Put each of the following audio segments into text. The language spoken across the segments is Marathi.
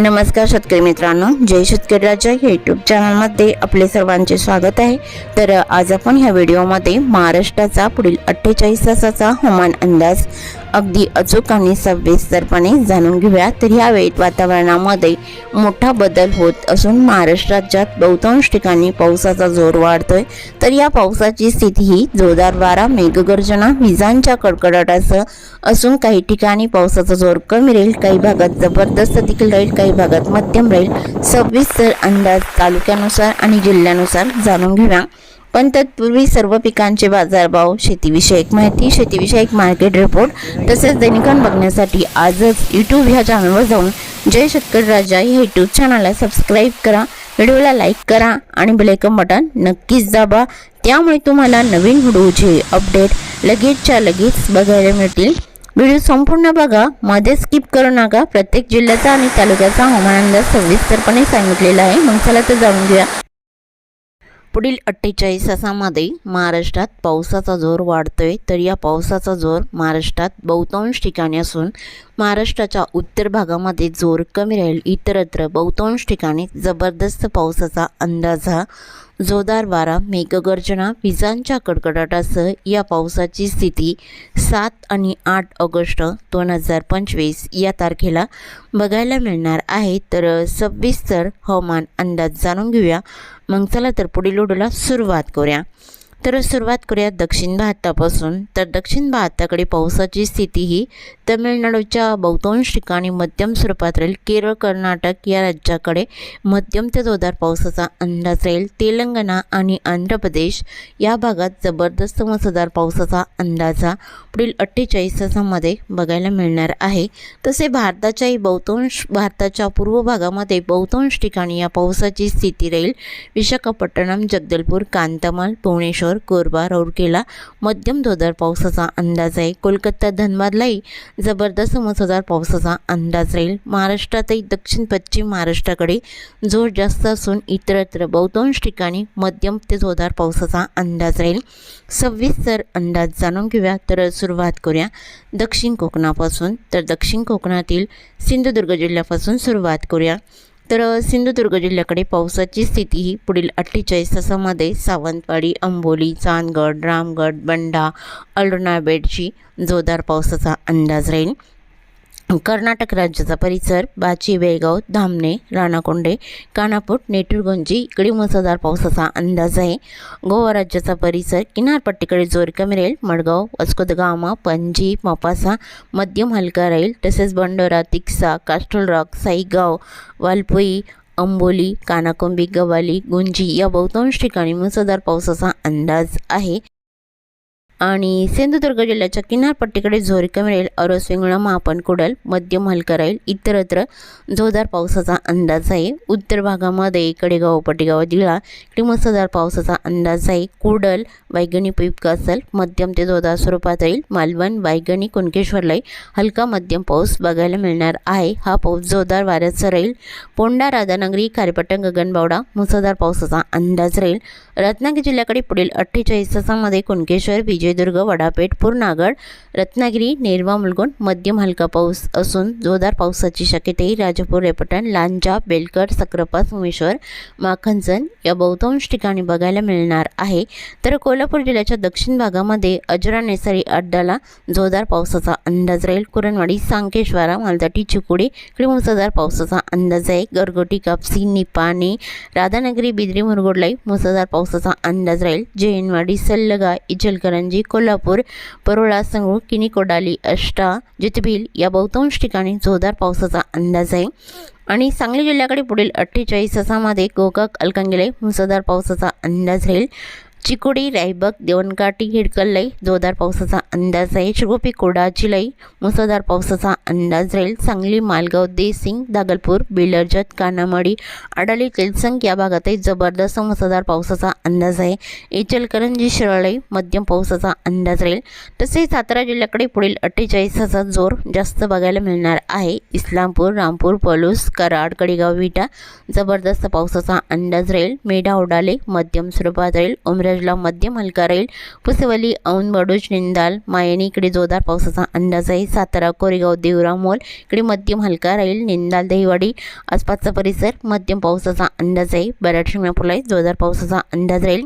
नमस्कार शेतकरी मित्रांनो जय शेतकरी राजा या यूट्यूब चॅनलमध्ये आपले सर्वांचे स्वागत आहे. तर आज आपण ह्या व्हिडिओमध्ये महाराष्ट्राचा पुढील अठ्ठेचाळीस तासाचा हवामान अंदाज अगदी अचूक आणि सविस्तरपणे जाणून घेऊया. तर यावेळी वातावरणामध्ये मोठा बदल होत असून महाराष्ट्र राज्यात बहुतांश ठिकाणी पावसाचा जोर वाढतोय. तर या पावसाची स्थिती ही जोरदार वारा मेघगर्जना विजांच्या कडकडाटासह असून काही ठिकाणी पावसाचा जोर कमी राहील काही भागात जबरदस्त देखील राहील काही भागात मध्यम राहील. सविस्तर अंदाज तालुक्यानुसार आणि जिल्ह्यानुसार जाणून घेऊया. पण तत्पूर्वी सर्व पिकांचे बाजारभाव शेतीविषयक माहिती शेतीविषयक मार्केट रिपोर्ट तसेच दैनिकांत बघण्यासाठी आजच यूट्यूब ह्या चॅनलवर जाऊन जय शेतकरी राजा या यूट्यूब चॅनलला सबस्क्राईब करा व्हिडिओला लाईक करा आणि बेलायकन बटन नक्कीच दाबा. त्यामुळे तुम्हाला नवीन व्हिडिओचे अपडेट लगेचच्या लगेच बघायला मिळतील. व्हिडिओ संपूर्ण बघा मध्ये स्किप करू नका. प्रत्येक जिल्ह्याचा आणि तालुक्याचा हवामान अंदाज सविस्तरपणे सांगितलेला आहे. मग चला तर जाणून घेऊया. पुढील अठ्ठेचाळीस तासामध्ये महाराष्ट्रात पावसाचा जोर वाढतोय तर या पावसाचा जोर महाराष्ट्रात बहुतांश ठिकाणी असून महाराष्ट्राच्या उत्तर भागामध्ये जोर कमी राहील. इतरत्र बहुतांश ठिकाणी जबरदस्त पावसाचा अंदाज हा जोरदार वारा मेघगर्जना विजांच्या कडकडाटासह या पावसाची स्थिती सात आणि आठ ऑगस्ट दोन हजार पंचवीस या तारखेला बघायला मिळणार आहे. तर सविस्तर हवामान अंदाज जाणून घेऊया. मग चला तर पुढील ओढूला सुरुवात करूया. तर सुरुवात करूया दक्षिण भारतापासून. तर दक्षिण भारताकडे पावसाची स्थिती ही तमिळनाडूच्या बहुतांश ठिकाणी मध्यम स्वरूपात राहील. केरळ कर्नाटक या राज्याकडे मध्यम ते जोरदार पावसाचा अंदाज राहील. तेलंगणा आणि आंध्र प्रदेश या भागात जबरदस्त मुसळधार पावसाचा अंदाज हा पुढील अठ्ठेचाळीस तासामध्ये बघायला मिळणार आहे. तसे भारताच्याही बहुतांश भारताच्या पूर्व भागामध्ये बहुतांश ठिकाणी या पावसाची स्थिती राहील. विशाखापट्टणम जगदलपूर कांतामाल भुवनेश्वर कोरबा राऊरकेला मध्यम जोरदार पावसाचा अंदाज आहे. कोलकाता धनबादलाही जबरदस्त मुसळधार पावसाचा अंदाज राहील. महाराष्ट्रातही दक्षिण पश्चिम महाराष्ट्राकडे जोर जास्त असून इतरत्र बहुतांश ठिकाणी मध्यम ते जोरदार पावसाचा अंदाज राहील. सविस्तर अंदाज जाणून घेऊया. तर सुरुवात करूया दक्षिण कोकणापासून. तर दक्षिण कोकणातील सिंधुदुर्ग जिल्ह्यापासून सुरुवात करूया. तर सिंधुदुर्ग जिल्ह्याकडे पावसाची स्थिती ही पुढील अठ्ठेचाळीस तासामध्ये सावंतवाडी अंबोली चांदगड रामगड बंडा अल्डोना जोरदार पावसाचा अंदाज राहील. कर्नाटक राज्याचा परिसर बाची बेळगाव धामणे राणाकोंडे कानापूर नेटुरगुंजी इकडे मुसळधार पावसाचा अंदाज आहे. गोवा राज्याचा परिसर किनारपट्टीकडे जोर कमी राहील मडगाव वास्कोदगामा पणजी मोपासा मध्यम हलका राहील तसेच बंडोरा तिक्सा कास्टल रॉक साईगाव वालपोई अंबोली कानाकोंबी गवाली गुंजी या बहुतांश ठिकाणी मुसळधार पावसाचा अंदाज आहे. आणि सिंधुदुर्ग जिल्ह्याच्या किनारपट्टीकडे जोर कमी राहील अरोस वेंगुळा मापन कुडल मध्यम हलका राहील इतरत्र जोरदार पावसाचा अंदाज आहे. उत्तर भागामध्ये कडेगाव पटेगाव दिळा इकडे मुसळधार पावसाचा अंदाज आहे. कुडल वायगणी पिप असेल मध्यम ते जोरदार स्वरूपात राहील. मालवण वायगणी कुणकेश्वरलाही हलका मध्यम पाऊस बघायला मिळणार आहे. हा पाऊस जोरदार वाऱ्याचा राहील. पोंडा राधानगरी खारेपट्टण गगनबावडा मुसळधार पावसाचा अंदाज राहील. रत्नागिरी जिल्ह्याकडे पुढील अठ्ठेचाळीस तासामध्ये कुणकेश्वर विजयदुर्ग वडापेठ पूर्णागड रत्नागिरी नेरवा मुलगुण मध्यम हलका पाऊस असून जोरदार पावसाची शक्यताही राजापूर रेपटण लांजा बेलकर सक्रापा सोमेश्वर माखनजन या बहुतांश ठिकाणी बघायला मिळणार आहे. तर कोल्हापूर जिल्ह्याच्या दक्षिण भागामध्ये अजरा नेसारी अड्डाला जोरदार पावसाचा अंदाज राहील. कुरणवाडी सांकेश्वरा मालदाटी चिकुडी इकडे मुसळधार पावसाचा अंदाज आहे. गरगोटी कापसी निपाणी राधानगरी बिद्री मुरगोडलाई मुसळधार पावसाचा अंदाज राहील. जैनवाडी सल्लगा इचलकरंजी कोल्हापूर परोळा संगू किनी कोडाली अष्टा जितबिल या बहुतांश ठिकाणी जोरदार पावसाचा अंदाज आहे. आणि सांगली जिल्ह्याकडे पुढील अठ्ठेचाळीस तासामध्ये गोकाक अलकांगिले मुसळधार पावसाचा अंदाज राहील. चिकोडी रायबक देवणकाटी हिडकललाई जोरदार पावसाचा अंदाज आहे. शिरगोपी लई मुसळधार पावसाचा अंदाज राहील. सांगली मालगाव देसिंग दागलपूर बिलर्जत कानामाडी आडाली तेलसंग या भागातही जबरदस्त मुसळधार पावसाचा अंदाज आहे. इचलकरंजी शिरळई मध्यम पावसाचा अंदाज राहील. तसेच सातारा जिल्ह्याकडे पुढील अठ्ठेचाळीसाचा जोर जास्त बघायला मिळणार आहे. इस्लामपूर रामपूर पलूस कराड कडेगाव विटा जबरदस्त पावसाचा अंदाज राहील. मेढा ओडाले मध्यम स्वरूपात राहील. उमरे मिरजला मध्यम हलका राहील पुसेवली औन वडूज निंदाल मायणी इकडे जोरदार पावसाचा अंदाज आहे सातारा कोरेगाव देवरा मोल इकडे मध्यम हलका राहील निंदाल दहिवाडी आसपासचा परिसर मध्यम पावसाचा अंदाज आहे बराड शिंगणापूरला जोरदार पावसाचा अंदाज राहील.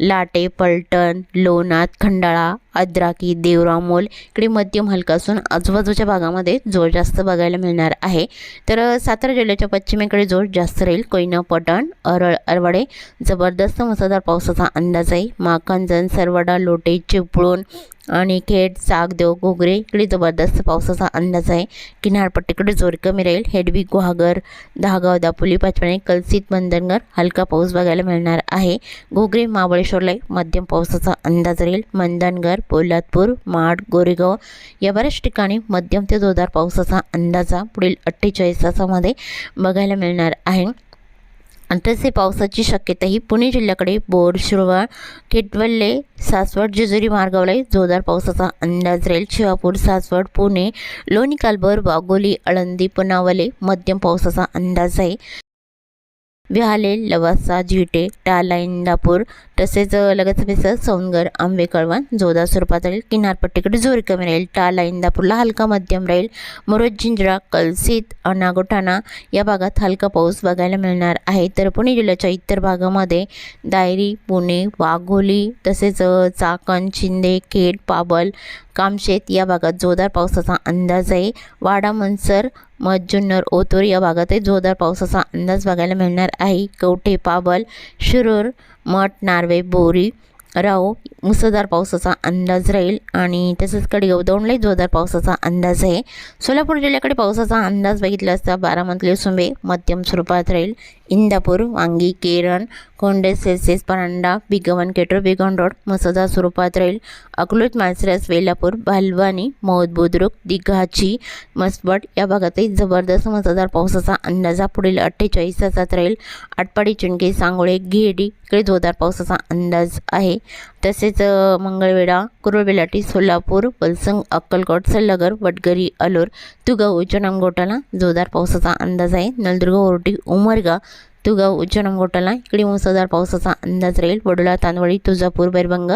लाटे पलटण लोणात खंडाळा अद्राकी देवरामोल इकडे मध्यम हलका असून आजूबाजूच्या भागामध्ये जोर जास्त बघायला मिळणार आहे. तर सातारा जिल्ह्याच्या पश्चिमेकडे जोर जास्त राहील. कोयना पटण अरळ अरवाडे जबरदस्त मुसळधार पावसाचा अंदाज आहे. माकांजन सरवडा लोटे चिपळूण आणि खेड सागदेव घोगरे इकडे जबरदस्त पावसाचा अंदाज आहे. किनारपट्टीकडे जोर कमी राहील. हेडवी गुहागर दहागाव दापोली पाचपणे कलसित बंधनगर हलका पाऊस बघायला मिळणार आहे. घोगरे महाबळेश्वरला मध्यम पावसाचा अंदाज राहील. मंदनगर पोलादपूर माड गोरेगाव या बऱ्याच ठिकाणी मध्यम ते जोरदार पावसाचा अंदाजा पुढील अठ्ठेचाळीस तासामध्ये बघायला मिळणार आहे. तसे पावसाची शक्यता ही पुणे जिल्ह्याकडे बोर शिरवाळ केटवल्ले सासवड जेजुरी मार्गावरही जोरदार पावसाचा अंदाज राहील. शिवापूर सासवड पुणे लोणी कालभर वाघोली आळंदी पुनावले मध्यम पावसाचा अंदाज आहे. विहाले लवासा झिटे टाला इंदापूर तसेच लगत पिसं सौंदगर आंबे कळवण जोरदार स्वरूपात राहील किनारपट्टीकडे जोर कमी राहील टाला इंदापूरला हलका मध्यम राहील. मुरुज जिंजरा कलसीत नागोठाणा या भागात हलका पाऊस बघायला मिळणार आहे. तर पुणे जिल्ह्याच्या इतर भागामध्ये दायरी पुणे वाघोली तसेच चाकण शिंदे खेड पाबल कामशेत या भागात जोरदार पावसाचा अंदाज आहे. वाडा मनसर मज्जुन्नर ओतूर या भागातही जोरदार पावसाचा अंदाज बघायला मिळणार आहे. कवठे पाबल शिरूर मठ नार्वे बोरी राहो मुसळधार पावसाचा अंदाज राहील आणि तसंच कडेगाव दौंडलाही जोरदार पावसाचा अंदाज आहे. सोलापूर जिल्ह्याकडे पावसाचा अंदाज बघितला असता बारामतीले सुंबे मध्यम स्वरूपात राहील. इंदापूर वांगी केरन कोंडे सेसेस परांडा बिगवन केटर बिगन रोड मुसळधार स्वरूपात राहील. अकलूत मासरस वेलापूर भालवानी मौद बुद्रुक दिघाची मसबट या भागातही जबरदस्त मुसळधार पावसाचा अंदाजा पुढील अठ्ठेचाळीस तासात राहील. आटपाडी चुनके सांगोळे घेडी इकडे जोरदार पावसाचा अंदाज आहे. तसेच मंगळवेढा कुरुळबेलाटी सोलापूर पलसंग अक्कलकोट सल्लगर वडगरी अलोर तुगाव उच्चनाम गोटाला जोरदार पावसाचा अंदाज आहे. नलदुर्ग ओरटी उमरगा तुगाव उच्चनाम गोटाला इकडे मुसळधार पावसाचा अंदाज राहील वडोला तांदवळी तुळजापूर बैरभंग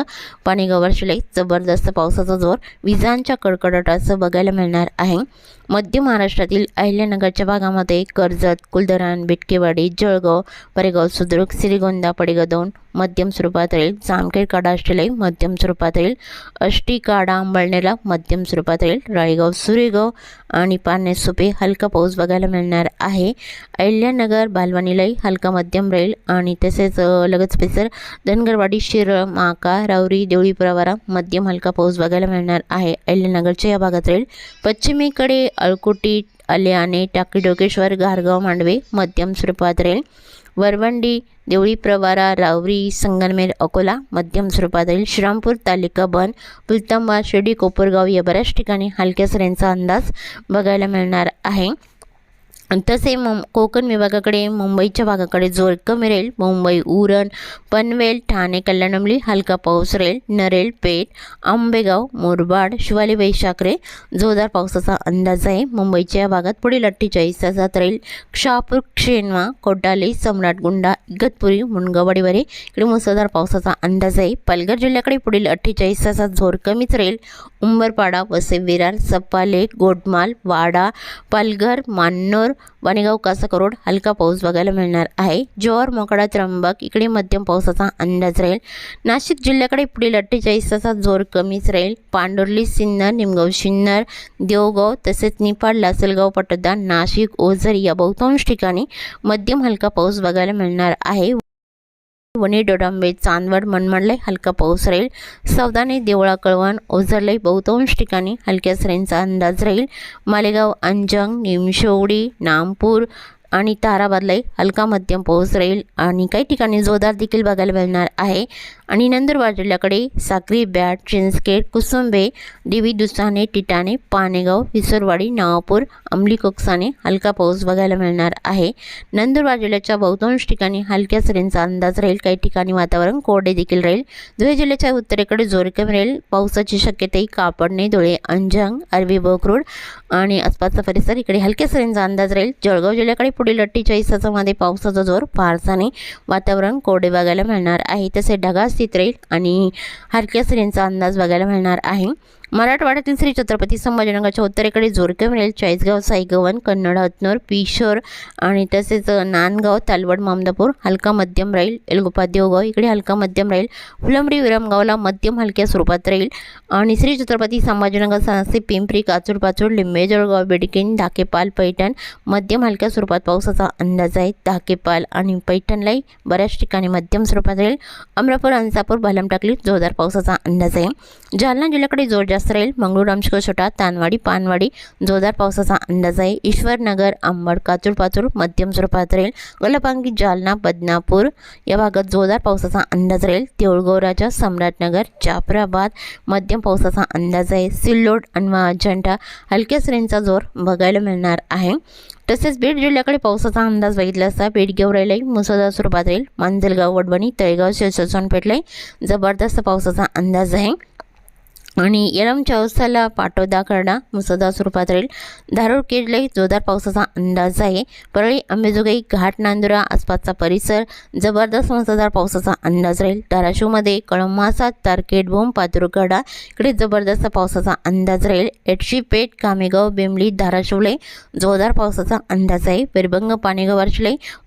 पाणीगाव शिलाई जबरदस्त पावसाचा जोर विजांच्या कडकडाटाचं बघायला मिळणार आहे मध्य महाराष्ट्रातील अहिल्यानगरच्या भागामध्ये कर्जत कुलधरण बिटकेवाडी जळगाव परेगाव सुद्रुक श्रीगोंदा पडेगदौंड मध्यम स्वरूपात राहील जामखेड काडा शिलाई मध्यम स्वरूपात राहील अष्टी काडा मध्यम स्वरूपात राहील राळेगाव सुरेगाव आणि पारणे सुपे हलका पाऊस बघायला मिळणार आहे अहिल्यानगर बालवणीलाई हलका मध्यम राहील आणि तसेच अ, लगत पेसर धनगरवाडी शिर माका रावरी देवळी प्रवारा मध्यम हलका पाऊस बघायला मिळणार आहे. अहिल्यानगरच्या या भागात राहील. पश्चिमेकडे अळकुटी आल्याने टाकी डोकेश्वर गारगाव मांडवे मध्यम स्वरूपात राहील. वरवंडी देवळी प्रवारा रावरी संगनमेर अकोला मध्यम स्वरूपात राहील. श्रीरामपूर तालुका बन पुलतांबा शिर्डी कोपरगाव या बऱ्याच ठिकाणी हलक्या सऱ्यांचा अंदाज बघायला मिळणार आहे. तसे मुं कोकण विभागाकडे मुंबईच्या भागाकडे जोर कमी राहील मुंबई उरण पनवेल ठाणे कल्याणमली हलका पाऊस राहील नरेल पेठ आंबेगाव मोरबाड शिवाली वैशाखरे जोरदार पावसाचा अंदाज आहे. मुंबईच्या या भागात पुढील अठ्ठेचाळीस तासात राहील शहापूर क्षेनवा कोटाली सम्राटगुंडा इगतपुरी मुनगावाडीवरे इकडे मुसळधार पावसाचा अंदाज आहे. पालघर जिल्ह्याकडे पुढील अठ्ठेचाळीस तासात जोर कमीच राहील उंबरपाडा वसे विरार सप्पाले गोटमाल वाडा पालघर मान्नोर वाणेगाव कासाकरोड हलका पाऊस बघायला मिळणार आहे. जोर मोकडा त्र्यंबक इकडे मध्यम पावसाचा अंदाज राहील. नाशिक जिल्ह्याकडे पुढील अठ्ठेचाळीस तासात जोर कमीच राहील. पांडुर्ली सिन्नर निमगाव सिन्नर देवगाव तसेच निफाड लासलगाव पटोदा नाशिक ओझर या बहुतांश ठिकाणी मध्यम हलका पाऊस बघायला मिळणार आहे. वणी डोडांबे चांदवड मनमाडला हलका पाऊस राहील. सौदाने देवळा कळवण ओझरले बहुतांश ठिकाणी हलक्या सरींचा अंदाज राहील. मालेगाव अंजंग निमशेवडी नामपूर आणि ताराबादलाही हलका मध्यम पाऊस राहील आणि काही ठिकाणी जोरदार देखील बघायला मिळणार आहे. आणि नंदुरबार जिल्ह्याकडे साक्री बॅट चिंचखेड कुसुंबे देवी दुसाने टिटाणे पानेगाव विसरवाडी नावापूर अंमली कोकसाने हलका पाऊस बघायला मिळणार आहे. नंदुरबार जिल्ह्याच्या बहुतांश ठिकाणी हलक्या सरींचा अंदाज राहील. काही ठिकाणी वातावरण कोरडे देखील राहील. धुळे जिल्ह्याच्या उत्तरेकडे जोर कमी राहील. पावसाची शक्यताही कापडणे धुळे अंजंग अरबी बोकरूड आणि आसपासचा परिसर इकडे हलक्या सरींचा अंदाज राहील. जळगाव जिल्ह्याकडे पुढील अठ्ठेचाळीस तासामध्ये पावसाचा जोर फारसाने वातावरण कोरडे बघायला मिळणार आहे. तसे ढगाळ स्थित राहील आणि हलक्या सरींचा अंदाज बघायला मिळणार आहे. मराठवाड्यातील श्री छत्रपती संभाजीनगरच्या उत्तरेकडे जोरके मिळेल चाळीसगाव साईगवन कन्नड हतनूर पिशोर आणि तसेच नांदगाव तालवड मामदापूर हलका मध्यम राहील एलगोपा देवगाव इकडे हलका मध्यम राहील फुलंबरी विरमगावला मध्यम हलक्या स्वरूपात राहील आणि श्री छत्रपती संभाजीनगर साहसी पिंपरी काचूर पाचूर लिंबे जळगाव बेडकिन धाकेपाल पैठण मध्यम हलक्या स्वरूपात पावसाचा अंदाज आहे. धाकेपाल आणि पैठणलाही बऱ्याच ठिकाणी मध्यम स्वरूपात राहील. अमरापूर अंसापूर भालम टाकली जोरदार पावसाचा अंदाज आहे. जालना जिल्ह्याकडे जोरदार जास्त राहील मंगळूर छोटा तानवाडी पानवाडी जोरदार पावसाचा अंदाज आहे. ईश्वरनगर अंबड काचूर पाचूर मध्यम स्वरूपात राहील. गलपांगी जालना बदनापूर या भागात जोरदार पावसाचा अंदाज राहील. देऊळगौराच्या सम्राटनगर जाफराबाद मध्यम पावसाचा अंदाज आहे. सिल्लोड आणि अजंठा हलक्या सरींचा जोर बघायला मिळणार आहे. तसेच बीड जिल्ह्याकडे पावसाचा अंदाज बघितला असता बीड गेवराईलाही मुसळधार स्वरूपात राहील. मांजलगाव वडवणी तळेगाव शिरसोनपेठलाही जबरदस्त पावसाचा अंदाज आहे. आणि यलम चौसाला पाटोदा करडा मुसळधार स्वरूपात राहील धारूर केडलाही जोरदार पावसाचा अंदाज आहे. परळी अंबेजोगाई घाट नांदुरा आसपासचा परिसर जबरदस्त मुसळधार पावसाचा अंदाज राहील. धाराशिवमध्ये कळमासा तारकेट भूम पातुरगडा इकडे जबरदस्त पावसाचा अंदाज राहील. एटशी पेठ कामेगाव बेंबली धाराशिवले जोरदार पावसाचा अंदाज आहे. पेरबंग पाणेगाव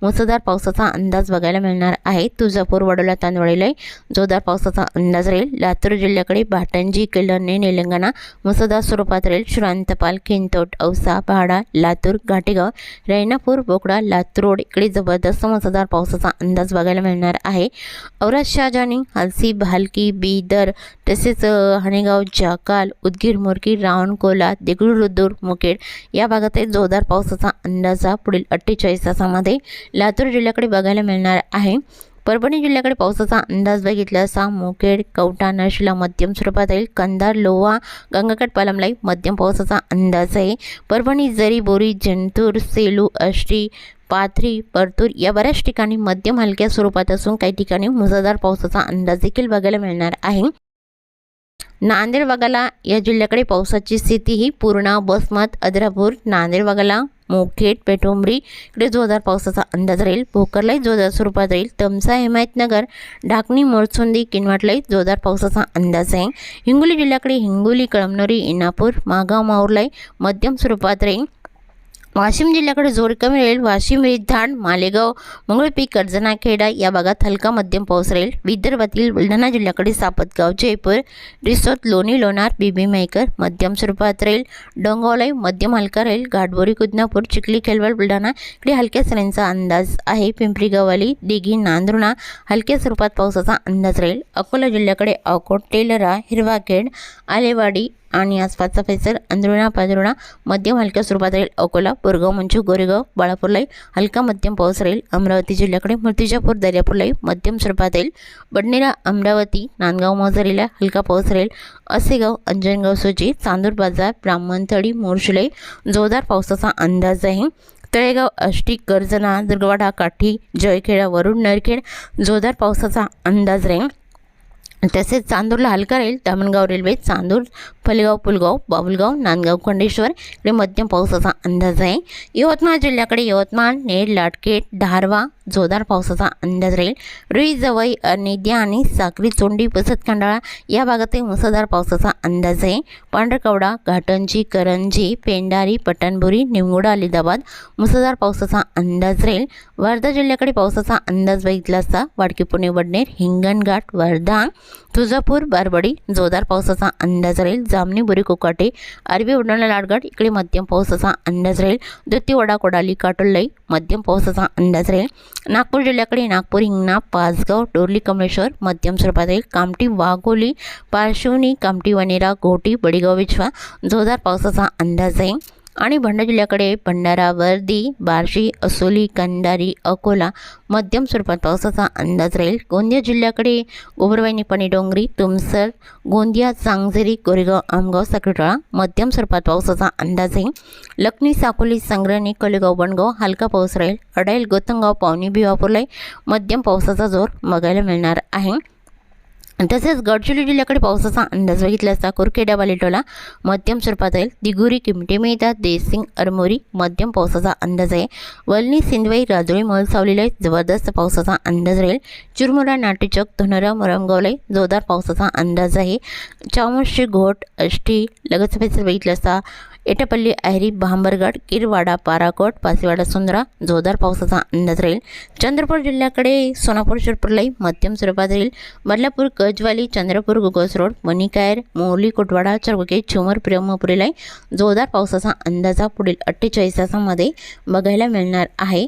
मुसळधार पावसाचा अंदाज बघायला मिळणार आहे. तुळजापूर वडोला तांदवळीलाही जोरदार पावसाचा अंदाज राहील. लातूर जिल्ह्याकडे भाटंजी केलरने तेलंगणा मुसळधार स्वरूपात राहील श्रांतपाल किंतोट औसा पहाडा लातूर घाटेगाव रैनापूर बोकडा लातूर इकडे जबरदस्त मुसळधार पावसाचा अंदाज बघायला मिळणार आहे औरत शाहजानी हलसी भालकी बीदर तसेच हणेगाव जाकाल उदगीर मुरकी रावणकोला देगलूरुद्दूर मुखेड या भागात जोरदार पावसाचा अंदाज पुढील अठ्ठेचाळीस तासामध्ये लातूर जिल्ह्याकडे बघायला मिळणार आहे परभणी जिल्ह्याकडे पावसाचा अंदाज बघितला असा मुखेड कवठा नशला मध्यम स्वरूपात येईल कंधार लोहा गंगाकट पालमलाई मध्यम पावसाचा अंदाज आहे. परभणी जरी बोरी जंतूर सेलू अष्टी पाथरी परतूर या बऱ्याच ठिकाणी मध्यम हलक्या स्वरूपात असून काही ठिकाणी मुसळधार पावसाचा अंदाज देखील बघायला मिळणार आहे. नांदेड वगाला या जिल्ह्याकडे पावसाची स्थिती ही पूर्णा बसमत अद्रापूर नांदेड वगाला मोखेड पेटोंबरी इकडे जोरदार पावसाचा अंदाज राहील. भोकरलाही जोरदार स्वरूपात राहील. तमसा हिमायतनगर ढाकणी मोरचुंदी किनवाटलाही जोरदार पावसाचा अंदाज आहे. हिंगोली जिल्ह्याकडे हिंगोली कळमनोरी इनापूर मागाव माऊरलाई मध्यम स्वरूपात राहील. वाशिम जिल्ह्याकडे जोर कमी राहील. वाशिम विधान मालेगाव मंगळपी कर्जना खेडा या भागात हलका मध्यम पाऊस राहील. विदर्भातील बुलढाणा जिल्ह्याकडे सापतगाव जयपूर रिसोद लोणी लोणार बीबी मेकर मध्यम स्वरूपात राहील. डोंगावलाई मध्यम हलका राहील. घाटबोरी कुदनापूर चिखली खेलवड बुलढाणा इकडे हलक्या सरींचा अंदाज आहे. पिंपरी गव्हाली दिघी नांदुर्णा हलक्या स्वरूपात पावसाचा अंदाज राहील. अकोला जिल्ह्याकडे अकोट टेलरा हिरवाखेड आलेवाडी आणि आसपासचा परिसर अंदरुणा पांधरुणा मध्यम हलक्या स्वरूपात राहील. अकोला बोरगाव मंचू गोरेगाव बाळापूरलाही हलका मध्यम पाऊस राहील. अमरावती जिल्ह्याकडे मूर्तिजापूर दर्यापूरलाही मध्यम स्वरूपात राहील. बडनेरा अमरावती नांदगाव मोजरीला हलका पाऊस राहील. असेगाव अंजनगाव सोजी चांदूर बाजार ब्राह्मणथळी मोर्शुलाई जोरदार पावसाचा अंदाज आहे. तळेगाव अष्टी गर्जना दुर्गवाडा काठी जयखेडा वरुण नरखेड जोरदार पावसाचा अंदाज राहील. तसेच चांदूरला हलका राहील दामणगाव रेल्वे चांदूर फलगाव पुलगाव बाबुलगाव नांदगाव खंडेश्वर इकडे मध्यम पावसाचा अंदाज आहे. यवतमाळ जिल्ह्याकडे यवतमाळ नेर लाटकेट धारवा जोरदार पावसाचा अंदाज राहील. रुई जवई नेद्या आणि साखरी चोंडी पसत खंडाळा या भागातही मुसळधार पावसाचा अंदाज आहे पांढरकवडा घाटंजी करंजी पेंडारी पटणबुरी निमगोडा अलिदाबाद मुसळधार पावसाचा अंदाज राहील. वर्धा जिल्ह्याकडे पावसाचा अंदाज बघितला असता वाडकी पुणे वडनेर हिंगणघाट वर्धा तुळजापूर बारबडी जोरदार पावसाचा अंदाज राहील. जामनी बुरी कोकाटे अरबी उड्डाणा लाडगड इकडे मध्यम पावसाचा अंदाज राहील. दुत्तीवडा कोडाली काटोल्लई मध्यम पावसाचा अंदाज राहील. नागपूर जिल्ह्याकडे नागपूर हिंगणा पाचगाव डोरली कमलेश्वर मध्यम स्वरूपात कामटी वाघोली पार्श्वनी कामटी वनेरा घोटी बडीगाव विछवा जोरदार पावसाचा अंदाज आहे. आणि भंडारा जिल्ह्याकडे भंडारा वर्दी बार्शी असोली कंदारी अकोला मध्यम स्वरूपात पावसाचा अंदाज राहील. गोंदिया जिल्ह्याकडे गोबरवाई पणी डोंगरी तुमसर गोंदिया चांगझेरी कोरेगाव आमगाव साखरटोळा मध्यम स्वरूपात पावसाचा अंदाज आहे लखनी साकोली संग्रहणी कलेगाव बनगाव हलका पाऊस राहील. अडाईल गोतंगाव पावनी भिवापूरला मध्यम पावसाचा जोर बघायला मिळणार आहे. तसेच गडचिरोली जिल्ह्याकडे पावसाचा अंदाज बघितला असता कुरखेडा बालेटोला मध्यम स्वरूपात येईल दिगुरी किमटे मेहता देसिंग अरमोरी मध्यम पावसाचा अंदाज आहे. वलनी सिंधवाई राजोळी महलसावलीला जबरदस्त पावसाचा अंदाज राहील. चिरमुरा नाटेचक धुनरा मुरमगावला जोरदार पावसाचा अंदाज आहे. चामोशी घोट अष्टी लगत बघितलं असता एटापल्ली अहेरी भांबरगड किरवाडा पाराकोट पासीवाडा सुंदरा जोरदार पावसाचा अंदाज राहील. चंद्रपूर जिल्ह्याकडे सोनापूर शिरपूरलाही मध्यम स्वरूपात राहील. बदलापूर गजवाली चंद्रपूर गुगस रोड मणिकायर मोरली कुटवाडा चरगुके चिमर ब्रह्मपुरीलाही जोरदार पावसाचा अंदाजा पुढील अठ्ठेचाळीस तासामध्ये बघायला मिळणार आहे.